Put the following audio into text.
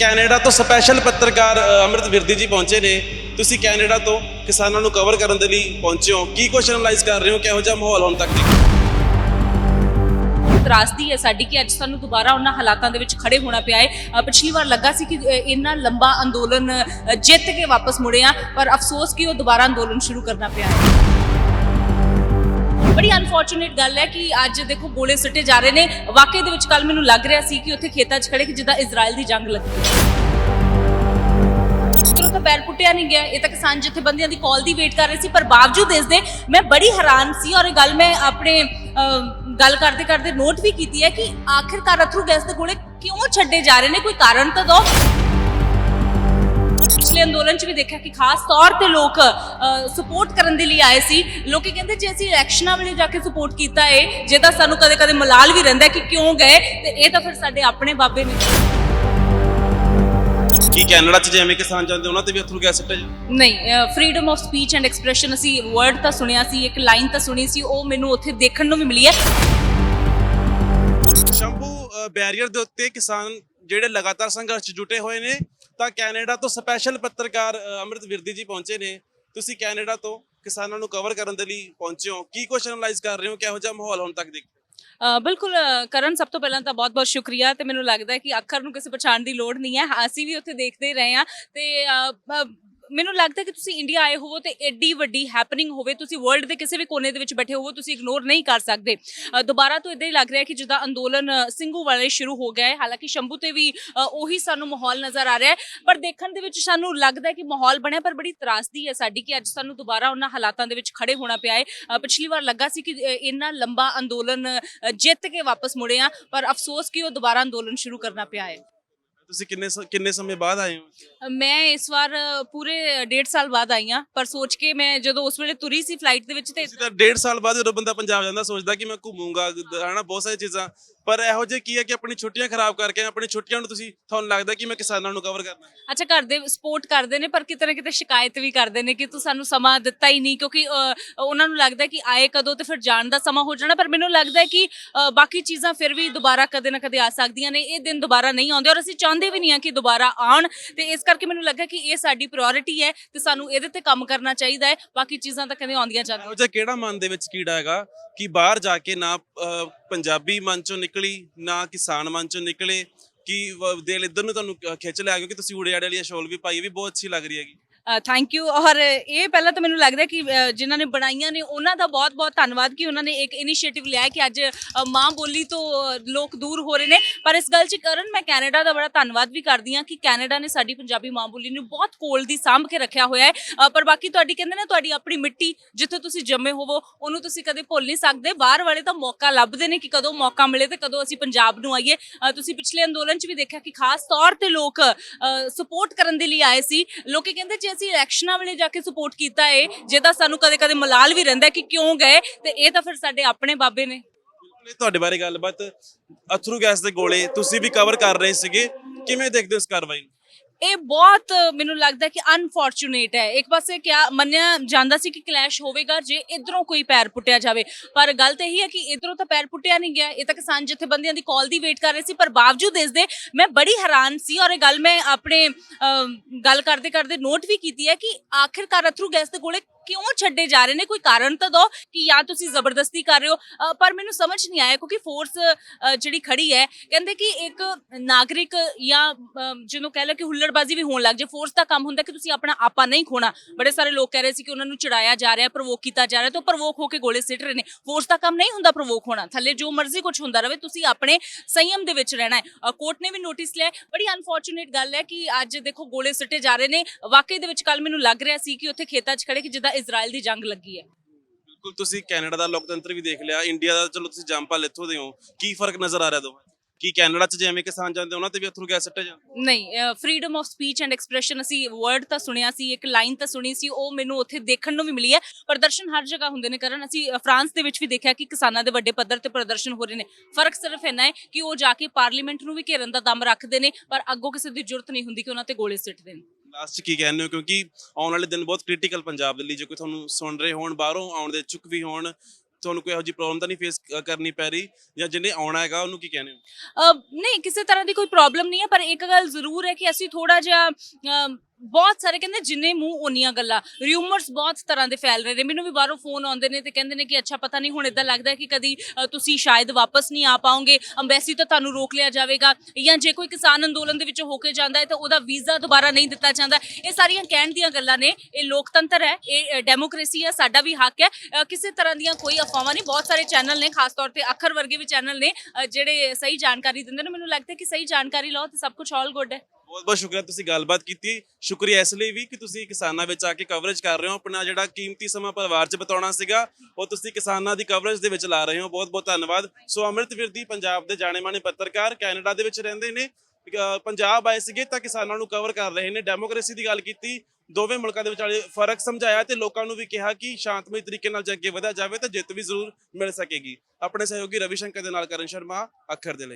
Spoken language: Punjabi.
ਕੈਨੇਡਾ ਤੋਂ ਸਪੈਸ਼ਲ ਪੱਤਰਕਾਰ ਅ, ਵਿਰਦੀ ਜੀ ਪਹੁੰਚੇ ਨੇ। ਤੁਸੀਂ ਕੈਨੇਡਾ ਤੋਂ ਕਿਸਾਨਾਂ ਨੂੰ ਕਵਰ ਕਰਨ ਦੇ ਲਈ ਪਹੁੰਚੇ ਹੋ। ਕੀ ਕੁਐਸਚਨ ਐਨਾਲਾਈਜ਼ ਕਰ ਰਹੇ ਹੋ? ਕਿਹੋ ਜਿਹਾ ਮਾਹੌਲ ਹੁਣ ਤੱਕ? ਤਰਾਸਦੀ ਹੈ ਸਾਡੀ ਕਿ ਅੱਜ ਸਾਨੂੰ ਦੁਬਾਰਾ ਉਹਨਾਂ ਹਾਲਾਤਾਂ ਦੇ ਵਿੱਚ ਖੜੇ ਹੋਣਾ ਪਿਆ ਹੈ। ਪਿਛਲੀ ਵਾਰ ਲੱਗਾ ਸੀ ਕਿ ਇੰਨਾ ਲੰਬਾ ਅੰਦੋਲਨ ਜਿੱਤ ਕੇ ਵਾਪਸ ਮੁੜੇ ਆ ਪਰ ਅਫਸੋਸ ਕਿ ਉਹ ਦੁਬਾਰਾ ਅੰਦੋਲਨ ਸ਼ੁਰੂ ਕਰਨਾ ਪਿਆ ਹੈ। ਅਨਫੋਰਚੂਨੇਟ ਗੱਲ ਹੈ ਕਿ ਅੱਜ ਦੇਖੋ ਗੋਲੇ ਸੁੱਟੇ ਜਾ ਰਹੇ ਨੇ। ਵਾਕਈ ਦੇ ਵਿੱਚ ਕੱਲ ਮੈਨੂੰ ਲੱਗ ਰਿਹਾ ਸੀ ਕਿ ਉੱਥੇ ਖੇਤਾਂ 'ਚ ਖੜੇ ਕਿ ਜਿੱਦਾਂ ਇਜ਼ਰਾਈਲ ਦੀ ਜੰਗ ਲੱਗੀ। ਹੈ ਚਲੋ ਪੈਰ ਪੁੱਟਿਆ ਨਹੀਂ ਗਿਆ, ਇਹ ਤਾਂ ਕਿਸਾਨ ਜਥੇਬੰਦੀਆਂ ਦੀ ਕਾਲ ਦੀ ਵੇਟ ਕਰ ਰਹੇ ਸੀ, ਪਰ ਬਾਵਜੂਦ ਇਸ ਦੇ ਮੈਂ ਬੜੀ ਹੈਰਾਨ ਸੀ ਔਰ ਇਹ ਗੱਲ ਮੈਂ ਆਪਣੇ ਗੱਲ ਕਰਦੇ ਕਰਦੇ ਨੋਟ ਵੀ ਕੀਤੀ ਹੈ ਕਿ ਆਖਿਰਕਾਰ ਅਥਰੂ ਗੈਸ ਦੇ ਗੋਲੇ ਕਿਉਂ ਛੱਡੇ ਜਾ ਰਹੇ ਨੇ? ਕੋਈ ਕਾਰਨ ਤਾਂ ਦੋ ਪਿਛਲੇ ਅੰਦੋਲਨ 'ਚ ਵੀ ਦੇਖਿਆ ਕਿ ਖਾਸ ਤੌਰ ਤੇ ਲੋਕ ਸਪੋਰਟ ਕਰਨ ਦੇ ਲਈ ਆਏ ਸੀ। ਲੋਕੀ ਕਹਿੰਦੇ ਜੇ ਅਸੀਂ ਇਲੈਕਸ਼ਨਾਂ ਵੇਲੇ ਜਾ ਕੇ ਸਪੋਰਟ ਕੀਤਾ ਏ ਜੇ ਤਾਂ ਸਾਨੂੰ ਕਦੇ-ਕਦੇ ਮਲਾਲ ਵੀ ਰਹਿੰਦਾ ਕਿ ਕਿਉਂ ਗਏ ਤੇ ਇਹ ਤਾਂ ਫਿਰ ਸਾਡੇ ਆਪਣੇ ਬਾਬੇ ਨੇ ਕੀ ਕੈਨੇਡਾ 'ਚ ਜਿਵੇਂ ਕਿਸਾਨ ਜਾਂਦੇ ਉਹਨਾਂ ਤੇ ਵੀ ਅਥਰੂ ਗੈਸ ਸੁੱਟੇ ਨਹੀਂ freedom of speech and expression ਅਸੀਂ ਵਰਡ ਤਾਂ ਸੁਣਿਆ ਸੀ ਇੱਕ ਲਾਈਨ ਤਾਂ ਸੁਣੀ ਸੀ ਉਹ ਮੈਨੂੰ ਉੱਥੇ ਦੇਖਣ ਨੂੰ ਵੀ ਮਿਲੀ ਹੈ। ਸ਼ੰਭੂ ਬੈਰੀਅਰ ਦੇ ਉੱਤੇ ਕਿਸਾਨ ਜਿਹੜੇ ਲਗਾਤਾਰ ਸੰਘਰਸ਼ ਜੁਟੇ ਹੋਏ ਨੇ ਤਾਂ ਕੈਨੇਡਾ ਤੋਂ ਸਪੈਸ਼ਲ ਪੱਤਰਕਾਰ ਅ, ਅੰਮ੍ਰਿਤ ਵਿਰਦੀ ਜੀ ਪਹੁੰਚੇ ਨੇ। ਤੁਸੀਂ ਕੈਨੇਡਾ ਤੋਂ ਕਿਸਾਨਾਂ ਨੂੰ ਕਵਰ ਕਰਨ ਦੇ ਲਈ ਪਹੁੰਚੇ ਹੋ। ਕੀ ਕੁਐਸਚਨ ਐਨਾਲਾਈਜ਼ ਕਰ ਰਹੇ ਹੋ? ਕਿਹੋ ਜਿਹਾ ਮਾਹੌਲ ਹੁਣ ਤੱਕ ਦੇਖਿਆ? ਬਿਲਕੁਲ ਕਰਨ ਸਭ ਤੋਂ ਪਹਿਲਾਂ ਤਾਂ ਬਹੁਤ-ਬਹੁਤ ਸ਼ੁਕਰੀਆ ਤੇ ਮੈਨੂੰ ਲੱਗਦਾ ਹੈ ਕਿ ਅੱਖਰ ਨੂੰ ਕਿਸੇ ਪਛਾਣ ਦੀ ਲੋੜ ਨਹੀਂ ਹੈ। ਅਸੀਂ ਵੀ ਉੱਥੇ ਦੇਖਦੇ ਰਹੇ ਹਾਂ ਤੇ ਮੈਨੂੰ ਲੱਗਦਾ ਕਿ ਤੁਸੀਂ ਇੰਡੀਆ ਆਏ ਹੋਵੋ ਤੇ ਐਡੀ ਵੱਡੀ ਹੈਪਨਿੰਗ ਹੋਵੇ ਤੁਸੀਂ ਵਰਲਡ ਦੇ ਕਿਸੇ ਵੀ ਕੋਨੇ ਦੇ ਵਿੱਚ ਬੈਠੇ ਹੋਵੋ ਤੁਸੀਂ ਇਗਨੋਰ ਨਹੀਂ ਕਰ ਸਕਦੇ। ਦੁਬਾਰਾ ਤੋਂ ਇਦਾਂ ਹੀ ਲੱਗ ਰਿਹਾ ਕਿ ਜਿੱਦਾਂ ਅੰਦੋਲਨ ਅ, ਸਿੰਘੂ ਵਾਲੇ ਸ਼ੁਰੂ ਹੋ ਗਿਆ ਹੈ ਹਾਲਾਂਕਿ ਸ਼ੰਭੂ ਤੇ ਵੀ ਉਹੀ ਸਾਨੂੰ ਮਾਹੌਲ ਨਜ਼ਰ ਆ ਰਿਹਾ ਹੈ ਪਰ ਦੇਖਣ ਦੇ ਵਿੱਚ ਸਾਨੂੰ ਲੱਗਦਾ ਕਿ ਮਾਹੌਲ ਬਣਿਆ ਪਰ ਬੜੀ ਤਰਾਸਦੀ ਹੈ ਸਾਡੀ ਕਿ ਅੱਜ ਸਾਨੂੰ ਦੁਬਾਰਾ ਉਹਨਾਂ ਹਾਲਾਤਾਂ ਦੇ ਵਿੱਚ ਖੜੇ ਹੋਣਾ ਪਿਆ ਹੈ। ਪਿਛਲੀ ਵਾਰ ਲੱਗਾ ਸੀ ਕਿ ਇੰਨਾ ਲੰਬਾ ਅੰਦੋਲਨ ਜਿੱਤ ਕੇ ਵਾਪਸ ਮੁੜੇ ਆ ਪਰ ਅਫਸੋਸ ਕਿ ਉਹ ਦੁਬਾਰਾ ਅੰਦੋਲਨ ਸ਼ੁਰੂ ਕਰਨਾ ਪਿਆ ਹੈ। ਤੁਸੀਂ ਕਿੰਨੇ ਸ- ਕਿੰਨੇ ਸਮੇਂ ਬਾਅਦ ਆਏ ਹੋ? ਮੈਂ ਇਸ ਵਾਰ ਅ, ਪੂਰੇ ਡੇਢ ਸਾਲ ਬਾਅਦ ਆਈ ਹਾਂ ਪਰ ਸੋਚ ਕੇ ਮੈਂ ਜਦੋਂ ਉਸ ਵੇਲੇ ਤੁਰੀ ਸੀ ਫਲਾਈਟ ਦੇ ਵਿੱਚ ਤੇ ਤੁਸੀਂ ਤਾਂ ਡੇਢ ਸਾਲ ਬਾਅਦ ਜਦੋਂ ਬੰਦਾ ਪੰਜਾਬ ਜਾਂਦਾ ਸੋਚਦਾ ਕਿ ਮੈਂ ਘੁੰਮੂੰਗਾ ਹਨਾ ਬਹੁਤ ਸਾਰੀਆਂ ਚੀਜ਼ਾਂ। ਪਰ ਇਹੋ ਜਿਹੇ ਕੀ ਹੈ ਕਿ ਆਪਣੀ ਛੁੱਟੀਆਂ ਖਰਾਬ ਕਰਕੇ ਆਪਣੀ ਛੁੱਟੀਆਂ ਨੂੰ ਤੁਸੀਂ ਤੁਹਾਨੂੰ ਲੱਗਦਾ ਕਿ ਮੈਂ ਕਿਸਾਨਾਂ ਨੂੰ ਕਵਰ ਕਰਨਾ? ਅੱਛਾ ਘਰ ਦੇ ਸਪੋਰਟ ਕਰਦੇ ਨੇ ਪਰ ਕਿਤੇ ਨਾ ਕਿਤੇ ਸ਼ਿਕਾਇਤ ਵੀ ਕਰਦੇ ਨੇ ਕਿ ਤੂੰ ਸਾਨੂੰ ਸਮਾਂ ਦਿੱਤਾ ਹੀ ਨਹੀਂ ਕਿਉਂਕਿ ਅ, ਉਹਨਾਂ ਨੂੰ ਲੱਗਦਾ ਕਿ ਆਏ ਕਦੋਂ ਤੇ ਫਿਰ ਜਾਣ ਦਾ ਸਮਾਂ ਹੋ ਜਾਣਾ ਪਰ ਮੈਨੂੰ ਲੱਗਦਾ ਹੈ ਕਿ ਅ, ਬਾਕੀ ਚੀਜ਼ਾਂ ਫਿਰ ਵੀ ਦੁਬਾਰਾ ਕਦੇ ਨਾ ਕਦੇ ਆ ਸਕਦੀਆਂ ਨੇ ਇਹ ਦਿਨ ਦੁਬਾਰਾ ਨਹੀਂ ਆਉਂਦੇ ਔਰ ਅਸੀਂ ਚਾਹੁੰਦੇ ਵੀ ਨਹੀਂ ਆ ਕਿ ਦੁਬਾਰਾ ਆਉਣ ਤੇ ਇਸ ਕਰਕੇ ਮੈਨੂੰ ਲੱਗਾ ਕਿ ਇਹ ਸਾਡੀ ਪ੍ਰਾਇੋਰਟੀ ਹੈ ਤੇ ਸਾਨੂੰ ਇਹਦੇ ਤੇ ਕੰਮ ਕਰਨਾ ਚਾਹੀਦਾ ਹੈ। ਬਾਕੀ ਚੀਜ਼ਾਂ ਤਾਂ ਕਦੇ ਆਉਂਦੀਆਂ ਜਾਂਦੀਆਂ। ਇਹੋ ਜਿਹਾ ਕਿਹੜਾ ਮਨ ਦੇ ਵਿੱਚ ਕੀੜਾ ਹੈਗਾ ਕਿ ਬਾਹਰ ਜਾ ਕੇ ਨਾ ਅਹ, ਪੰਜਾਬੀ ਮਨ ਚੋਂ ਨਿਕਲੀ ਨਾ ਕਿਸਾਨ ਮਨ ਚੋਂ ਨਿਕਲੇ ਕਿ ਦਿਲ ਇੱਧਰ ਨੂੰ ਤੁਹਾਨੂੰ ਖਿੱਚ ਲਿਆ ਕਿਉਂਕਿ ਤੁਸੀਂ ਉੜੇ ਆੜੇ ਵਾਲੀ ਸ਼ੋਲ ਵੀ ਪਾਈ ਇਹ ਵੀ ਬਹੁਤ ਅੱਛੀ ਲੱਗ ਰਹੀ ਹੈਗੀ। ਥੈਂਕ ਯੂ ਔਰ ਇਹ ਪਹਿਲਾਂ ਤਾਂ ਮੈਨੂੰ ਲੱਗਦਾ ਕਿ ਜਿਨ੍ਹਾਂ ਨੇ ਬਣਾਈਆਂ ਨੇ, ਉਹਨਾਂ ਦਾ ਬਹੁਤ-ਬਹੁਤ ਧੰਨਵਾਦ ਕਿ ਉਹਨਾਂ ਨੇ ਇੱਕ ਇਨੀਸ਼ੀਏਟਿਵ ਲਿਆ ਕਿ ਅੱਜ ਮਾਂ ਬੋਲੀ ਤੋਂ ਲੋਕ ਦੂਰ ਹੋ ਰਹੇ ਨੇ। ਪਰ ਇਸ ਗੱਲ 'ਚ ਕਰਨ, ਮੈਂ ਕੈਨੇਡਾ ਦਾ ਬੜਾ ਧੰਨਵਾਦ ਵੀ ਕਰਦੀ ਹਾਂ ਕਿ ਕੈਨੇਡਾ ਨੇ ਸਾਡੀ ਪੰਜਾਬੀ ਮਾਂ ਬੋਲੀ ਨੂੰ ਬਹੁਤ ਕੋਲ ਦੀ ਸਾਂਭ ਕੇ ਰੱਖਿਆ ਹੋਇਆ ਹੈ। ਪਰ ਬਾਕੀ ਤੁਹਾਡੀ, ਕਹਿੰਦੇ ਨੇ ਤੁਹਾਡੀ ਆਪਣੀ ਮਿੱਟੀ ਜਿੱਥੇ ਤੁਸੀਂ ਜੰਮੇ ਹੋਵੋ, ਉਹਨੂੰ ਤੁਸੀਂ ਕਦੇ ਭੁੱਲ ਨਹੀਂ ਸਕਦੇ। ਬਾਹਰ ਵਾਲੇ ਤਾਂ ਮੌਕਾ ਲੱਭਦੇ ਨੇ ਕਿ ਕਦੋਂ ਮੌਕਾ ਮਿਲੇ ਤੇ ਕਦੋਂ ਅਸੀਂ ਪੰਜਾਬ ਨੂੰ ਆਈਏ। ਤੁਸੀਂ ਪਿਛਲੇ ਅੰਦੋਲਨ 'ਚ ਵੀ ਦੇਖਿਆ ਕਿ ਖਾਸ ਤੌਰ ਤੇ ਲੋਕ ਸਪੋਰਟ ਕਰਨ ਦੇ ਲਈ ਆਏ ਸੀ। ਲੋਕੀ ਕਹਿੰਦੇ ਜੇ ਅਸੀਂ ਇਲੈਕਸ਼ਨਾਂ ਵੇਲੇ ਜਾ ਕੇ ਸਪੋਰਟ ਕੀਤਾ ਏ, ਜੇ ਤਾਂ ਸਾਨੂੰ ਕਦੇ-ਕਦੇ ਮਲਾਲ ਵੀ ਰਹਿੰਦਾ ਕਿ ਕਿਉਂ ਗਏ, ਤੇ ਇਹ ਤਾਂ ਫਿਰ ਸਾਡੇ ਆਪਣੇ ਬਾਬੇ ਨੇ। ਇਹ ਤੁਹਾਡੇ ਬਾਰੇ ਗੱਲਬਾਤ, ਅਥਰੂ ਗੈਸ ਦੇ ਗੋਲੇ ਤੁਸੀਂ ਵੀ ਕਵਰ ਕਰ ਰਹੇ ਸੀਗੇ, ਕਿਵੇਂ ਦੇਖਦੇ ਹੋ ਇਸ ਕਾਰਵਾਈ ਨੂੰ? ਇਹ ਬਹੁਤ ਮੈਨੂੰ ਲੱਗਦਾ ਕਿ ਅਨਫੋਰਚੂਨੇਟ ਹੈ। ਇੱਕ ਪਾਸੇ ਕਿਆ ਮੰਨਿਆ ਜਾਂਦਾ ਸੀ ਕਿ ਕਲੈਸ਼ ਹੋਵੇਗਾ ਜੇ ਇਧਰੋਂ ਕੋਈ ਪੈਰ ਪੁੱਟਿਆ ਜਾਵੇ। ਪਰ ਗੱਲ ਤਾਂ ਇਹੀ ਹੈ ਕਿ ਇਧਰੋਂ ਤਾਂ ਪੈਰ ਪੁੱਟਿਆ ਨਹੀਂ ਗਿਆ। ਇਹ ਤਾਂ ਕਿਸਾਨ ਜਥੇਬੰਦੀਆਂ ਦੀ ਕਾਲ ਦੀ ਵੇਟ ਕਰ ਰਹੇ ਸੀ, ਪਰ ਬਾਵਜੂਦ ਇਸ ਦੇ ਮੈਂ ਬੜੀ ਹੈਰਾਨ ਸੀ ਔਰ ਇਹ ਗੱਲ ਮੈਂ ਆਪਣੇ ਗੱਲ ਕਰਦੇ ਕਰਦੇ ਨੋਟ ਵੀ ਕੀਤੀ ਹੈ ਕਿ ਆਖਿਰਕਾਰ ਅਥਰੂ ਗੈਸ ਦੇ ਗੋਲੇ ਕਿਉਂ ਛੱਡੇ ਜਾ ਰਹੇ ਨੇ? ਕੋਈ ਕਾਰਨ ਤਾਂ ਦੋ ਕਿ ਜਾਂ ਤੁਸੀਂ ਜ਼ਬਰਦਸਤੀ ਕਰ ਰਹੇ ਹੋ? ਅ, ਪਰ ਮੈਨੂੰ ਸਮਝ ਨਹੀਂ ਆਇਆ ਕਿਉਂਕਿ ਫੋਰਸ ਜਿਹੜੀ ਖੜੀ ਹੈ ਕਹਿੰਦੇ ਕਿ ਇੱਕ ਨਾਗਰਿਕ ਜਾਂ ਅਮ, ਜਿਹਨੂੰ ਕਹਿ ਲਓ ਕਿ ਹੁੱਲੜਬਾਜ਼ੀ ਵੀ ਹੋਣ ਲੱਗ ਜੇ ਫੋਰਸ ਦਾ ਕੰਮ ਹੁੰਦਾ ਕਿ ਤੁਸੀਂ ਆਪਣਾ ਆਪਾ ਨਹੀਂ ਖੋਣਾ। ਬੜੇ ਸਾਰੇ ਲੋਕ ਕਹਿ ਰਹੇ ਸੀ ਕਿ ਉਹਨਾਂ ਨੂੰ ਚੜਾਇਆ ਜਾ ਰਿਹਾ ਪ੍ਰਵੋਕ ਕੀਤਾ ਜਾ ਰਿਹਾ ਤੇ ਉਹ ਪ੍ਰਵੋਕ ਹੋ ਕੇ ਗੋਲੇ ਸਿੱਟ ਰਹੇ ਨੇ। ਫੋਰਸ ਦਾ ਕੰਮ ਨਹੀਂ ਹੁੰਦਾ ਪ੍ਰਵੋਕ ਹੋਣਾ। ਥੱਲੇ ਜੋ ਮਰਜ਼ੀ ਕੁਝ ਹੁੰਦਾ ਰਹੇ ਤੁਸੀਂ ਆਪਣੇ ਸੰਯਮ ਦੇ ਵਿੱਚ ਰਹਿਣਾ ਹੈ। ਕੋਰਟ ਨੇ ਵੀ ਨੋਟਿਸ ਲਿਆ ਹੈ। ਬੜੀ ਅਨਫੋਰਚੂਨੇਟ ਗੱਲ ਹੈ ਕਿ ਅੱਜ ਦੇਖੋ ਗੋਲੇ ਸਿੱਟੇ ਜਾ ਰਹੇ ਨੇ। ਵਾਕਈ ਦੇ ਵਿੱਚ ਕੱਲ ਮੈਨੂੰ ਲੱਗ ਰਿਹਾ ਸੀ ਕਿ ਉੱਥੇ ਖੇਤਾਂ 'ਚ ਖੜੇ ਕਿ ਜਿੱਦਾਂ ਇਜ਼ਰਾਈਲ ਦੀ ਜੰਗ ਲੱਗੀ ਹੈ। ਬਿਲਕੁਲ ਤੁਸੀਂ ਕੈਨੇਡਾ ਦਾ ਲੋਕਤੰਤਰ ਵੀ ਦੇਖ ਲਿਆ ਇੰਡੀਆ ਦਾ ਚਲੋ ਤੁਸੀਂ ਜੰਪਲ ਇੱਥੋਂ ਦੇ ਹੋ ਕੀ ਫ਼ਰਕ ਨਜ਼ਰ ਆ ਰਿਹਾ ਦੋਵਾਂ? ਕੀ ਕੈਨੇਡਾ 'ਚ ਜਿਵੇਂ ਕਿਸਾਨ ਜਾਂਦੇ ਉਹਨਾਂ ਤੇ ਵੀ ਅਥਰੂ ਗੈਸ ਸੁੱਟੇ ਜਾਂਦੇ ਨਹੀਂ freedom of speech and expression ਅਸੀਂ ਵਰਡ ਤਾਂ ਸੁਣਿਆ ਸੀ ਇੱਕ ਲਾਈਨ ਤਾਂ ਸੁਣੀ ਸੀ ਉਹ ਮੈਨੂੰ ਉੱਥੇ ਦੇਖਣ ਨੂੰ ਵੀ ਮਿਲੀ ਹੈ। ਪ੍ਰਦਰਸ਼ਨ ਹਰ ਜਗ੍ਹਾ ਹੁੰਦੇ ਨੇ ਕਰਨ ਅਸੀਂ ਫਰਾਂਸ ਦੇ ਵਿੱਚ ਵੀ ਦੇਖਿਆ ਕਿ ਕਿਸਾਨਾਂ ਦੇ ਵੱਡੇ ਪੱਧਰ ਤੇ ਪ੍ਰਦਰਸ਼ਨ ਹੋ ਰਹੇ ਨੇ। ਫ਼ਰਕ ਸਿਰਫ ਇੰਨਾ ਹੈ ਕਿ ਉਹ ਜਾ ਕੇ ਪਾਰਲੀਮੈਂਟ ਨੂੰ ਵੀ ਘੇਰਨ ਦਾ ਦਮ ਰੱਖਦੇ ਨੇ ਪਰ ਅੱਗੋਂ ਕਿਸੇ ਦੀ ਜ਼ਰੂਰਤ ਨਹੀਂ ਹੁੰਦੀ ਕਿ ਉਹਨਾਂ ਤੇ ਗੋਲੇ ਸਿੱਟ ਦੇਣ ਲਾਸਟ ਕੀ ਕਹਿੰਦੇ ਹੋ? ਕਿਉਂਕਿ ਆਉਣ ਵਾਲੇ ਦਿਨ ਬਹੁਤ ਕ੍ਰਿਟੀਕਲ ਪੰਜਾਬ ਦੇ ਲਈ, ਜੇ ਕੋਈ ਤੁਹਾਨੂੰ ਸੁਣ ਰਹੇ ਹੋਣ ਬਾਹਰੋਂ, ਆਉਣ ਦੇ ਚੁੱਕ ਵੀ ਹੋਣ, ਤੁਹਾਨੂੰ ਕੋਈ ਇਹੋ ਜਿਹੀ ਪ੍ਰੋਬਲਮ ਤਾਂ ਨਹੀਂ ਫੇਸ ਕਰਨੀ ਪੈ ਰਹੀ? ਜਾਂ ਜਿਹਨੇ ਆਉਣਾ ਹੈਗਾ, ਉਹਨੂੰ ਕੀ ਕਹਿੰਦੇ ਹੋ? ਨਹੀਂ, ਕਿਸੇ ਤਰ੍ਹਾਂ ਦੀ ਕੋਈ ਪ੍ਰੋਬਲਮ ਨਹੀਂ ਹੈ, ਪਰ ਇੱਕ ਗੱਲ ਜ਼ਰੂਰ ਹੈ ਕਿ ਅਸੀਂ ਥੋੜਾ ਜਿਹਾ ਬਹੁਤ ਸਾਰੇ ਕਹਿੰਦੇ ਜਿੰਨੇ ਮੂੰਹ ਉਨੀਆਂ ਗੱਲਾਂ ਰਿਊਮਰਸ ਬਹੁਤ ਤਰ੍ਹਾਂ ਦੇ ਫੈਲ ਰਹੇ ਨੇ। ਮੈਨੂੰ ਵੀ ਬਾਹਰੋਂ ਫੋਨ ਆਉਂਦੇ ਨੇ ਤੇ ਕਹਿੰਦੇ ਨੇ ਕਿ ਅੱਛਾ ਪਤਾ ਨਹੀਂ ਹੁਣ ਇਦਾਂ ਲੱਗਦਾ ਕਿ ਕਦੀ ਅ, ਤੁਸੀਂ ਸ਼ਾਇਦ ਵਾਪਸ ਨਹੀਂ ਆ ਪਾਓਗੇ ਅੰਬੈਸੀ ਤੋਂ ਤੁਹਾਨੂੰ ਰੋਕ ਲਿਆ ਜਾਵੇਗਾ ਜਾਂ ਜੇ ਕੋਈ ਕਿਸਾਨ ਅੰਦੋਲਨ ਦੇ ਵਿੱਚੋਂ ਹੋ ਕੇ ਜਾਂਦਾ ਹੈ ਤਾਂ ਉਹਦਾ ਵੀਜ਼ਾ ਦੁਬਾਰਾ ਨਹੀਂ ਦਿੱਤਾ ਜਾਂਦਾ। ਇਹ ਸਾਰੀਆਂ ਕਹਿਣ ਦੀਆਂ ਗੱਲਾਂ ਨੇ ਇਹ ਲੋਕਤੰਤਰ ਹੈ ਇਹ ਡੈਮੋਕ੍ਰੇਸੀ ਹੈ ਸਾਡਾ ਵੀ ਹੱਕ ਹੈ। ਅ, ਕਿਸੇ ਤਰ੍ਹਾਂ ਦੀਆਂ ਕੋਈ ਅਫਵਾਹਾਂ ਨਹੀਂ ਬਹੁਤ ਸਾਰੇ ਚੈਨਲ ਨੇ ਖਾਸ ਤੌਰ ਤੇ ਅੱਖਰ ਵਰਗੇ ਵੀ ਚੈਨਲ ਨੇ ਅ, ਜਿਹੜੇ ਸਹੀ ਜਾਣਕਾਰੀ ਦਿੰਦੇ ਨੇ। ਮੈਨੂੰ ਲੱਗਦਾ ਕਿ ਸਹੀ ਜਾਣਕਾਰੀ ਲਓ ਤੇ ਸਭ ਕੁਝ ਆਲ ਗੁੱਡ ਹੈ। ਬਹੁਤ ਬਹੁਤ ਸ਼ੁਕਰੀਆ ਤੁਸੀਂ ਗੱਲਬਾਤ ਕੀਤੀ। ਸ਼ੁਕਰੀਆ ਇਸ ਲਈ ਵੀ ਕਿ ਤੁਸੀਂ ਕਿਸਾਨਾਂ ਵਿੱਚ ਆ ਕੇ ਕਵਰੇਜ ਕਰ ਰਹੇ ਹੋ। ਆਪਣਾ ਜਿਹੜਾ ਕੀਮਤੀ ਸਮਾਂ ਪਰਿਵਾਰ 'ਚ ਬਤਾਉਣਾ ਸੀਗਾ, ਉਹ ਤੁਸੀਂ ਕਿਸਾਨਾਂ ਦੀ ਕਵਰੇਜ ਦੇ ਵਿੱਚ ਲਾ ਰਹੇ ਹੋ। ਬਹੁਤ ਬਹੁਤ ਧੰਨਵਾਦ। ਸੋ ਅੰਮ੍ਰਿਤਵੀਰ ਵਿਰਦੀ ਪੰਜਾਬ ਦੇ ਜਾਣੇ-ਮਾਣੇ ਪੱਤਰਕਾਰ ਕੈਨੇਡਾ ਦੇ ਵਿੱਚ ਰਹਿੰਦੇ ਨੇ। ਪੰਜਾਬ ਆਏ ਸੀਗੇ ਤਾਂ ਕਿਸਾਨਾਂ ਨੂੰ ਕਵਰ ਕਰ ਰਹੇ ਨੇ। ਡੈਮੋਕ੍ਰੇਸੀ ਦੀ ਗੱਲ ਕੀਤੀ, ਦੋਵੇਂ ਮੁਲਕਾਂ ਦੇ ਵਿਚਾਲੇ ਫ਼ਰਕ ਸਮਝਾਇਆ ਤੇ ਲੋਕਾਂ ਨੂੰ ਵੀ ਕਿਹਾ ਕਿ ਸ਼ਾਂਤਮਈ ਤਰੀਕੇ ਨਾਲ ਜੇ ਅੱਗੇ ਵਧਿਆ ਜਾਵੇ ਤਾਂ ਜਿੱਤ ਵੀ ਜ਼ਰੂਰ ਮਿਲ ਸਕੇਗੀ। ਆਪਣੇ ਸਹਿਯੋਗੀ ਰਵੀ ਸ਼ੰਕਰ ਦੇ ਨਾਲ ਕਰਨ ਸ਼ਰਮਾ, ਅੱਖਰ ਦੇ ਲਈ।